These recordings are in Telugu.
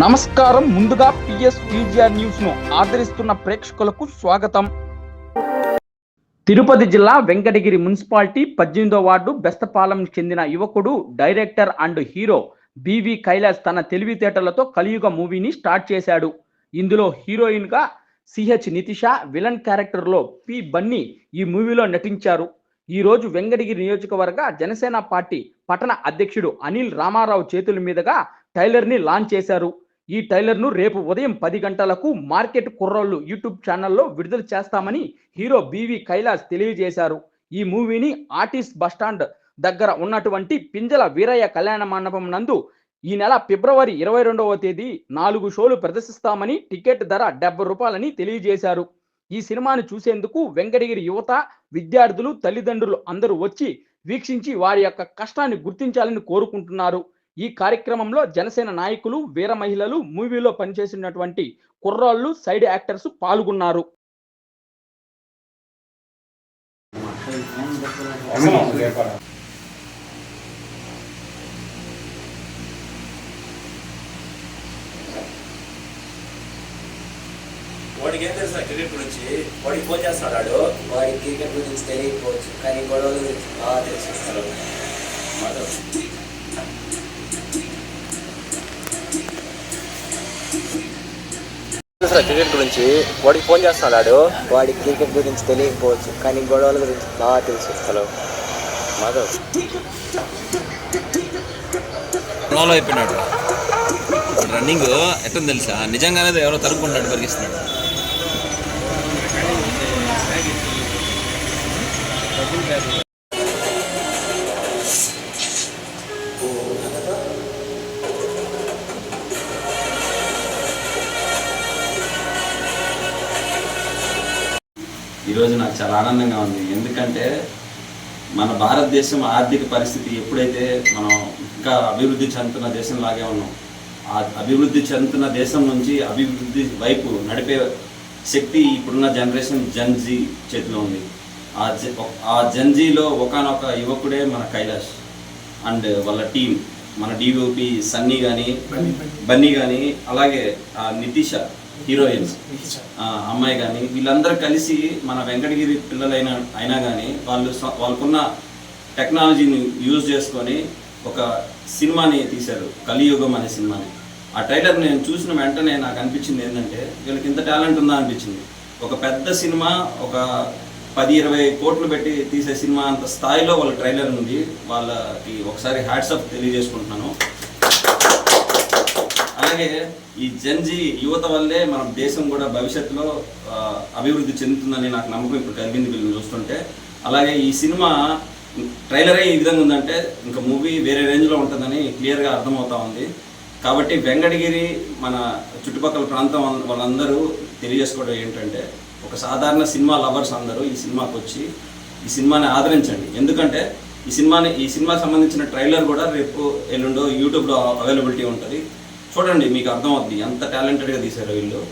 నమస్కారం. ముందుగా పిఎస్ విజిఆర్ న్యూస్ను ఆదరిస్తున్న ప్రేక్షకులకు స్వాగతం. తిరుపతి జిల్లా వెంకటగిరి మున్సిపాలిటీ పద్దెనిమిదో వార్డు బెస్తపాలెం చెందిన యువకుడు director and hero BV Kailas తన తెలివితేటలతో కలియుగ మూవీని స్టార్ట్ చేశాడు. ఇందులో హీరోయిన్గా సిహెచ్ నితిష విలన్ క్యారెక్టర్లో పి బన్నీ ఈ మూవీలో నటించారు. ఈ రోజు వెంకటగిరి నియోజకవర్గ జనసేన పార్టీ పట్టణ అధ్యక్షుడు అనిల్ రామారావు చేతుల మీదుగా టైలర్ని లాంచ్ చేశారు. ఈ టైలర్ను రేపు ఉదయం పది గంటలకు మార్కెట్ కుర్రోళ్ళు యూట్యూబ్ ఛానల్లో విడుదల చేస్తామని హీరో బీవీ కైలాస్ తెలియజేశారు. ఈ మూవీని ఆర్టిస్ట్ బస్టాండ్ దగ్గర ఉన్నటువంటి పింజల వీరయ్య కళ్యాణ మండపం నందు ఈ నెల ఫిబ్రవరి ఇరవై రెండవ తేదీ నాలుగు షోలు ప్రదర్శిస్తామని టికెట్ ధర డెబ్బై రూపాయలని తెలియజేశారు. ఈ సినిమాను చూసేందుకు వెంకటగిరి యువత విద్యార్థులు తల్లిదండ్రులు అందరూ వచ్చి వీక్షించి వారి యొక్క కష్టాన్ని గుర్తించాలని కోరుకుంటున్నారు. ఈ కార్యక్రమంలో జనసేన నాయకులు వీర మహిళలు మూవీలో పనిచేసినటువంటి కుర్రాళ్ళు సైడ్ యాక్టర్స్ పాల్గొన్నారు. వాడికి ఏం తెలుసు క్రికెట్ గురించి? వాడికి ఫోన్ చేస్తున్నాడు వాడికి క్రికెట్ గురించి తెలియకపోవచ్చు. కానీ గొడవల గురించి బాగా తెలిసిస్తారు మాధవ్ క్రికెట్ గురించి? వాడికి ఫోన్ చేస్తున్నాడు వాడి? క్రికెట్ గురించి తెలియకపోవచ్చు కానీ గొడవల గురించి బాగా తెలుసు. హలో. మాధవ్. ఫాలో అయిపోయినాడు. రన్నింగ్ ఎట్లా తెలుసా? నిజంగానే ఎవరో తరుపుకుంటాడు పరిగిస్తున్నాడు ఈరోజు నాకు చాలా ఆనందంగా ఉంది. ఎందుకంటే మన భారతదేశం ఆర్థిక పరిస్థితి ఎప్పుడైతే మనం ఇంకా అభివృద్ధి చెందుతున్న దేశంలాగే ఉన్నాం ఆ అభివృద్ధి చెందుతున్న దేశం నుంచి అభివృద్ధి వైపు నడిపే శక్తి ఇప్పుడున్న జనరేషన్ జన్జీ చేతిలో ఉంది. ఆ జ ఆ జన్జీలో ఒకనొక యువకుడే మన కైలాష్ అండ్ వాళ్ళ టీం మన డిఓపి సన్నీ కానీ బన్నీ కానీ అలాగే ఆ నితీష హీరోయిన్స్. అమ్మాయి కానీ వీళ్ళందరూ కలిసి మన వెంకటగిరి పిల్లలైన అయినా కానీ వాళ్ళు వాళ్ళకున్న టెక్నాలజీని యూజ్ చేసుకొని ఒక సినిమాని తీశారు. కలియుగం అనే సినిమాని. ఆ ట్రైలర్ నేను చూసిన వెంటనే నాకు అనిపించింది ఏంటంటే వీళ్ళకి ఇంత టాలెంట్ ఉందా అనిపించింది. ఒక పెద్ద సినిమా ఒక పది ఇరవై కోట్లు పెట్టి తీసే సినిమా అంత స్థాయిలో వాళ్ళ ట్రైలర్ ఉంది. వాళ్ళకి ఒకసారి హ్యాట్సప్ తెలియజేసుకుంటున్నాను. అలాగే ఈ జన్జీ యువత వల్లే మన దేశం కూడా భవిష్యత్తులో అభివృద్ధి చెందుతుందని నాకు నమ్మకం ఇప్పుడు కలిగింది వీళ్ళని చూస్తుంటే. అలాగే ఈ సినిమా ట్రైలరే ఈ విధంగా ఉందంటే ఇంకా మూవీ వేరే రేంజ్లో ఉంటుందని క్లియర్గా అర్థమవుతా ఉంది. కాబట్టి వెంకటగిరి మన చుట్టుపక్కల ప్రాంతం వాళ్ళందరూ తెలియజేసుకోవడం ఏంటంటే ఒక సాధారణ సినిమా లవర్స్ అందరూ ఈ సినిమాకి వచ్చి ఈ సినిమాని ఆదరించండి. ఎందుకంటే ఈ సినిమాని ఈ సినిమాకి సంబంధించిన ట్రైలర్ కూడా రేపు ఎల్లుండో యూట్యూబ్లో అవైలబిలిటీ ఉంటుంది. చూడండి మీకు అర్థమవుద్ది ఎంత టాలెంటెడ్గా తీశారు వీళ్ళు.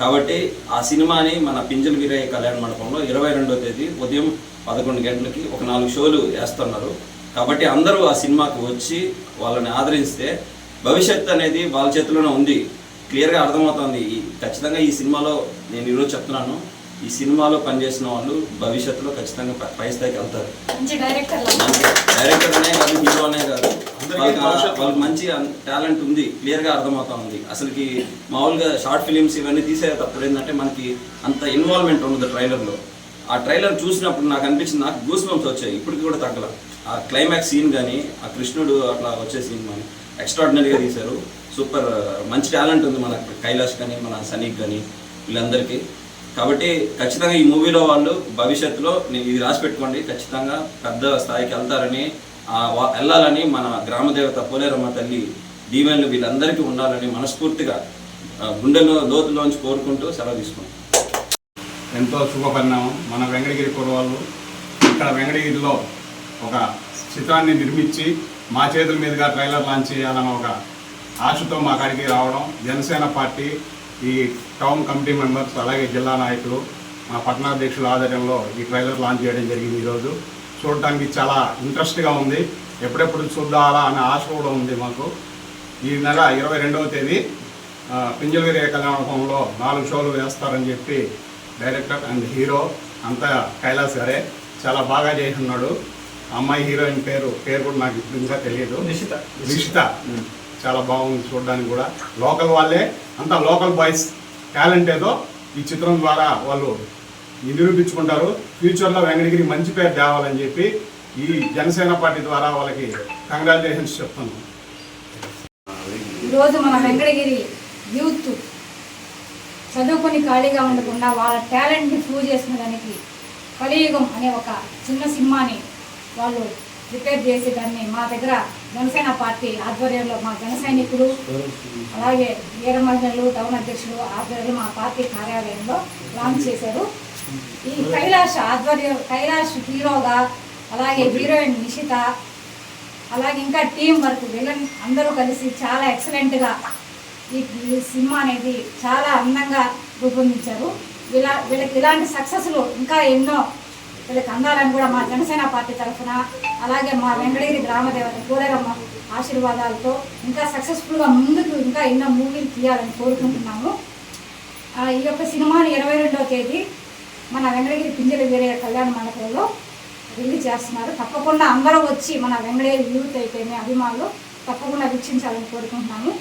కాబట్టి ఆ సినిమాని మన పింజల్ వీరయ్య కళ్యాణ మండపంలో ఇరవై రెండో తేదీ ఉదయం పదకొండు గంటలకి ఒక నాలుగు షోలు వేస్తున్నారు. కాబట్టి అందరూ ఆ సినిమాకి వచ్చి వాళ్ళని ఆదరిస్తే భవిష్యత్ అనేది వాళ్ళ చేతిలోనే ఉంది. క్లియర్గా అర్థమవుతుంది. ఖచ్చితంగా ఈ సినిమాలో నేను ఈరోజు చెప్తున్నాను. ఈ సినిమాలో పనిచేసిన వాళ్ళు భవిష్యత్తులో ఖచ్చితంగా పై- స్థాయికి వెళ్తారు. మంచి డైరెక్టర్ డైరెక్టర్ అనే కాదు హీరో అనే కాదు. వాళ్ళకి మంచి టాలెంట్ ఉంది క్లియర్గా అర్థమవుతా ఉంది. అసలుకి మామూలుగా షార్ట్ ఫిలిమ్స్ ఇవన్నీ తీసేటప్పుడు ఏంటంటే మనకి అంత ఇన్వాల్వ్మెంట్ ఉండదు ట్రైలర్లో ఆ ట్రైలర్ చూసినప్పుడు నాకు అనిపించింది నాకు గూస్ బంప్స్ వచ్చాయి. ఇప్పటికి కూడా తగ్గల. ఆ క్లైమాక్స్ సీన్ కానీ ఆ కృష్ణుడు అట్లా వచ్చే సీన్ కానీ ఎక్స్ట్రాడినరీగా తీశారు. సూపర్ మంచి టాలెంట్ ఉంది మన కైలాష్ కానీ మన సనీక్ కానీ వీళ్ళందరికీ. కాబట్టి ఖచ్చితంగా ఈ మూవీలో వాళ్ళు భవిష్యత్తులో నేను ఇది రాసి పెట్టుకోండి. ఖచ్చితంగా పెద్ద స్థాయికి వెళ్తారని వెళ్ళాలని మన గ్రామదేవత పోలేరమ్మ తల్లి దీవెనలు వీళ్ళందరికీ ఉండాలని మనస్ఫూర్తిగా గుండెలో లోతులోంచి కోరుకుంటూ సెలవు తీసుకున్నాం. ఎంతో శుభపరిణామం మన వెంకటగిరి కురవాళ్ళు ఇక్కడ వెంకటగిరిలో ఒక చిత్రాన్ని నిర్మించి మా చేతుల మీదుగా ట్రైలర్ లాంచ్ చేయాలన్న ఒక ఆశతో మా కాడికి రావడం జనసేన పార్టీ ఈ టౌన్ కమిటీ మెంబర్స్ అలాగే జిల్లా నాయకులు మా పట్టణాధ్యక్షుల ఆధ్వర్యంలో ఈ ట్రైలర్ లాంచ్ చేయడం జరిగింది ఈరోజు. చూడటానికి చాలా ఇంట్రెస్ట్గా ఉంది. ఎప్పుడెప్పుడు చూద్దాలా అనే ఆశ కూడా ఉంది మాకు. ఈ నెల ఇరవై రెండవ తేదీ పింజలగిరి కళ్యాణంలో నాలుగు షోలు వేస్తారని చెప్పి డైరెక్టర్ అండ్ హీరో అంతా కైలాస్ గారే చాలా బాగా చేస్తున్నాడు. అమ్మాయి హీరోయిన్ పేరు పేరు కూడా నాకు ఇప్పుడు ఇంకా తెలియదు. నిషిత. నిషిత. చాలా బాగుంది చూడడానికి కూడా. లోకల్ వాళ్ళే అంతా లోకల్ బాయ్స్. టాలెంట్ ఏదో ఈ చిత్రం ద్వారా వాళ్ళు నిరూపించుకుంటారు. ఫ్యూచర్లో వెంకటగిరి మంచి పేరు తేవాలని చెప్పి ఈ జనసేన పార్టీ ద్వారా వాళ్ళకి కంగ్రాచులేషన్స్ చెప్తున్నాను ఈరోజు మన వెంకటగిరి యూత్ చదువుకొని ఖాళీగా ఉండకుండా వాళ్ళ టాలెంట్ని ప్రూవ్ చేసుకునేదానికి కలియుగం అనే ఒక చిన్న సినిమాని వాళ్ళు ప్రిపేర్ చేసి దాన్ని మా దగ్గర జనసేన పార్టీ ఆధ్వర్యంలో మా జన సైనికులు అలాగే వీరమహిళలు టౌన్ అధ్యక్షులు ఆధ్వర్యంలో మా పార్టీ కార్యాలయంలో లాంచ్ చేశారు. ఈ కైలాష్ ఆధ్వర్యం కైలాష్ హీరోగా అలాగే హీరోయిన్ నిషిత అలాగే ఇంకా టీం వర్క్ విలన్ అందరూ కలిసి చాలా ఎక్సలెంట్గా ఈ ఈ సినిమా అనేది చాలా అందంగా రూపొందించారు. ఇలా వీళ్ళకి ఇలాంటి సక్సెస్లు ఇంకా ఎన్నో వీళ్ళకి అందాలని కూడా మా జనసేన పార్టీ తరఫున అలాగే మా వెంకటగిరి గ్రామ దేవత కోలేరమ్మ ఆశీర్వాదాలతో ఇంకా సక్సెస్ఫుల్గా ముందుకు ఇంకా ఎన్నో మూవీలు తీయాలని కోరుకుంటున్నాము. ఈ యొక్క సినిమాని ఇరవై రెండవ తేదీ మన వెంకటగిరి పింజలు వీరయ్య కళ్యాణ మండపంలో రిలీజ్ చేస్తున్నారు. తప్పకుండా అందరూ వచ్చి మన వెంకటగిరి యూత్ అయితేనే అభిమానులు తప్పకుండా వీక్షించాలని కోరుకుంటున్నాము.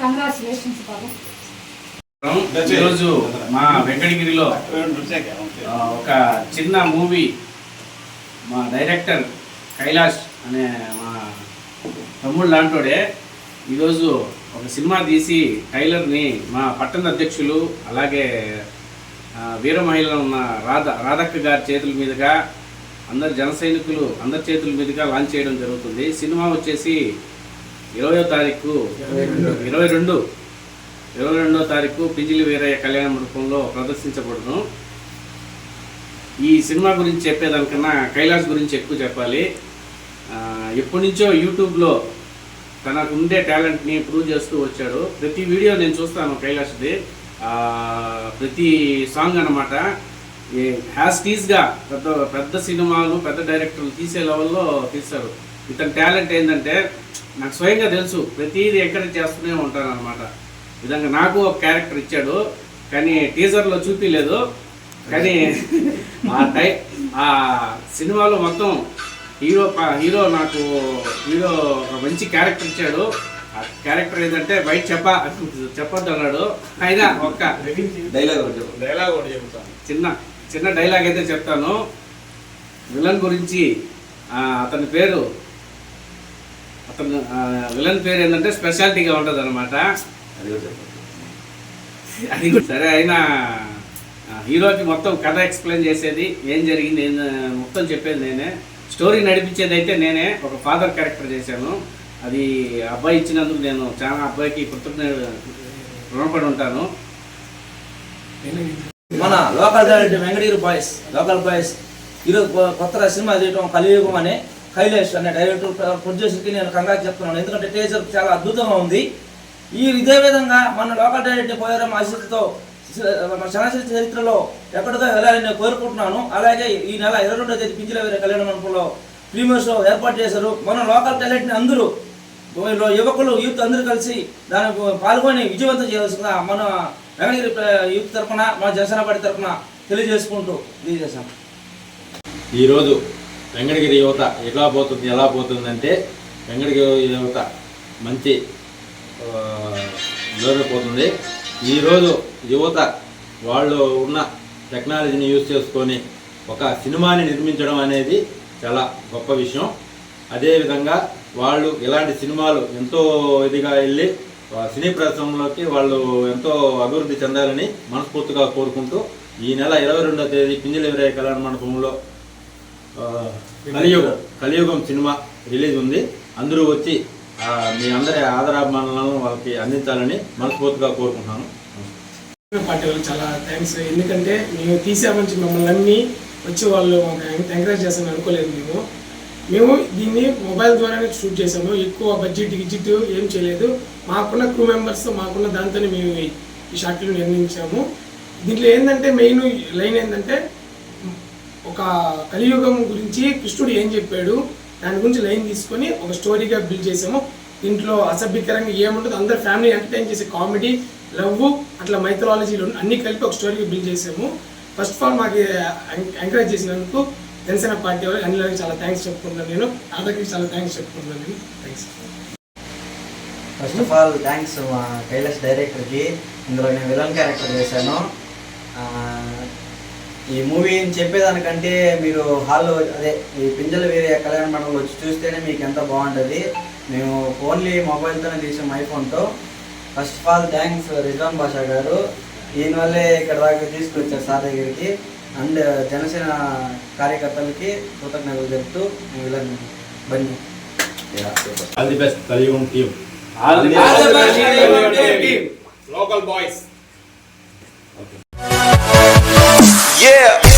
కంగ్రాచులేషన్స్ బాబు. ఈరోజు మా వెంకటగిరిలో ఒక చిన్న మూవీ మా డైరెక్టర్ కైలాష్ అనే మా తమ్ముడు లాంటోడే ఈరోజు ఒక సినిమా తీసి టైలర్ని మా పట్టణ అధ్యక్షులు అలాగే వీర మహిళలు ఉన్న రాధ రాధక్క గారి చేతుల మీదుగా అందరు జన సైనికులు అందరి చేతుల మీదుగా లాంచ్ చేయడం జరుగుతుంది. సినిమా వచ్చేసి ఇరవయో తారీఖు ఇరవై రెండు ఇరవై రెండో తారీఖు పిజిలి వీరయ్య కళ్యాణ మండపంలో ప్రదర్శించబడును. ఈ సినిమా గురించి చెప్పేదానికన్నా కైలాస్ గురించి ఎక్కువ చెప్పాలి. ఎప్పటి నుంచో యూట్యూబ్లో తనకు ఉండే టాలెంట్ని ప్రూవ్ చేస్తూ వచ్చాడు. ప్రతి వీడియో నేను చూస్తాను కైలాష్ది. ప్రతి సాంగ్ అనమాట హ్యాస్ టీస్గా పెద్ద పెద్ద సినిమాలు పెద్ద డైరెక్టర్లు తీసే లెవెల్లో తీస్తారు. ఇతని టాలెంట్ ఏంటంటే నాకు స్వయంగా తెలుసు ప్రతిదీ ఎంకరేజ్ చేస్తూనే ఉంటాను అనమాట విధంగా నాకు ఒక క్యారెక్టర్ ఇచ్చాడు కానీ టీజర్లో చూపించలేదు కానీ ఆ టై ఆ సినిమాలో మొత్తం హీరో హీరో నాకు హీరో ఒక మంచి క్యారెక్టర్ ఇచ్చాడు. క్యారెక్టర్ ఏంటంటే బయట చెప్ప చెప్పొద్దు అన్నాడు అయినా ఒక్క డైలాగ్. డైలాగ్ ఒకటి చెబుతాను చిన్న చిన్న డైలాగ్ అయితే చెప్తాను. విలన్ గురించి ఆ, అతని పేరు అతను విలన్ పేరు ఏంటంటే స్పెషాలిటీగా ఉంటుంది అనమాట అది సరే అయినా హీరోకి మొత్తం కథ ఎక్స్ప్లెయిన్ చేసేది ఏం జరిగింది ఏం మొత్తం చెప్పేది నేనే. స్టోరీ నడిపించేది అయితే నేనే ఒక ఫాదర్ క్యారెక్టర్ చేశాను. అది అబ్బాయి ఇచ్చినందుకు నేను చాలా అబ్బాయికి కృతజ్ఞ రుణపడి ఉంటాను. మన local talent Venkatagiri boys local boys ఈరోజు కొ- సినిమా తీయటం కలియుగం అనే కైలేష్ అనే డైరెక్టర్ ప్రొడ్యూసర్కి నేను కంగారు చెప్తున్నాను. ఎందుకంటే టీజర్ చాలా అద్భుతంగా ఉంది. ఈ ఇదే విధంగా మన లోకల్ డైరెక్టర్ పోయారమ్మ ఆశతో మన చలనచిత్ర చరిత్రలో ఎక్కడికో వెళ్ళాలని నేను కోరుకుంటున్నాను. అలాగే ఈ నెల ఇరవై రెండో తేదీ పింజల వీర కళ్యాణ మండపంలో ప్రీమియర్ షో ఏర్పాటు చేశారు. మన లోకల్ టాలెంట్ని అందరూ యువకులు యూత్ అందరూ కలిసి దాని పాల్గొని విజయవంతం చేయవలసిందిగా మన వెంకటగిరి యూత్ తరఫున మన జనసేన పార్టీ తరఫున తెలియజేసుకుంటూ తెలియజేశాం. ఈరోజు వెంకటగిరి యువత ఎలా పోతుంది ఎలా పోతుందంటే వెంకటగిరి యువత మంచి ఆ, ఈరోజు యువత వాళ్ళు ఉన్న టెక్నాలజీని యూజ్ చేసుకొని ఒక సినిమాని నిర్మించడం అనేది చాలా గొప్ప విషయం. అదేవిధంగా వాళ్ళు ఇలాంటి సినిమాలు ఎంతో ఇదిగా వెళ్ళి సినీ ప్రదర్శనలోకి వాళ్ళు ఎంతో అభివృద్ధి చెందాలని మనస్ఫూర్తిగా కోరుకుంటూ ఈ నెల ఇరవై రెండో తేదీ పింజల వీరయ్య కళ్యాణ మండపంలో కలియుగం కలియుగం సినిమా రిలీజ్ ఉంది. అందరూ వచ్చి మీ అందరి ఆదరాభిమానాలను వాళ్ళకి అందించాలని మనస్ఫూర్తిగా కోరుకుంటున్నాను. పార్టీ వాళ్ళకి చాలా థ్యాంక్స్ ఎందుకంటే మేము తీసామని మమ్మల్ని అన్నీ వచ్చి వాళ్ళు మాకు ఎంకరేజ్ చేస్తామని అనుకోలేదు మేము. మేము దీన్ని మొబైల్ ద్వారానే షూట్ చేసాము ఎక్కువ బడ్జెట్ గిడ్జెట్ ఏం చేయలేదు. మాకున్న క్రూ మెంబర్స్ మాకున్న దాంతోనే మేము ఈ- షార్ట్లు నిర్మించాము. దీంట్లో ఏంటంటే మెయిన్ లైన్ ఏంటంటే ఒక కలియుగం గురించి కృష్ణుడు ఏం చెప్పాడు దాని గురించి లైన్ తీసుకొని ఒక స్టోరీగా బిల్డ్ చేసాము దీంట్లో అసభ్యకరంగా ఏముంటుందో అందరు ఫ్యామిలీ ఎంటర్టైన్ చేసే కామెడీ లవ్ అట్లా మైథలాలజీలు అన్ని కలిపి ఒక స్టోరీగా బిల్డ్ చేసాము ఫస్ట్ ఆఫ్ ఆల్ మాకు ఎంకరేజ్ చేసినందుకు జనసేన పార్టీ వాళ్ళు అన్ని చాలా థ్యాంక్స్ చెప్పుకుంటున్నాను నేను. రాధాకి చాలా థ్యాంక్స్ చెప్పుకుంటున్నాను నేను. Thanks first of all thanks మా కైలాష్ డైరెక్టర్కి ఇందులో నేను విలన్ క్యారెక్టర్ చేశాను. ఈ మూవీ చెప్పేదానికంటే మీరు హాల్లో అదే ఈ పింజల వేరే కళ్యాణ మండపంలో వచ్చి చూస్తేనే మీకు ఎంత బాగుంటుంది. మేము ఓన్లీ మొబైల్తోనే తీసాం ఐఫోన్తో first of all thanks Rizwan Basha గారు. ఈయన వల్లే ఇక్కడ దాకా తీసుకొచ్చారు సార్ దగ్గరికి. అండ్ జనసేన కార్యకర్తలకి కృతజ్ఞతలు చెప్తూ మేము villain Bunny all the best Kaliyugam team local boys Yeah.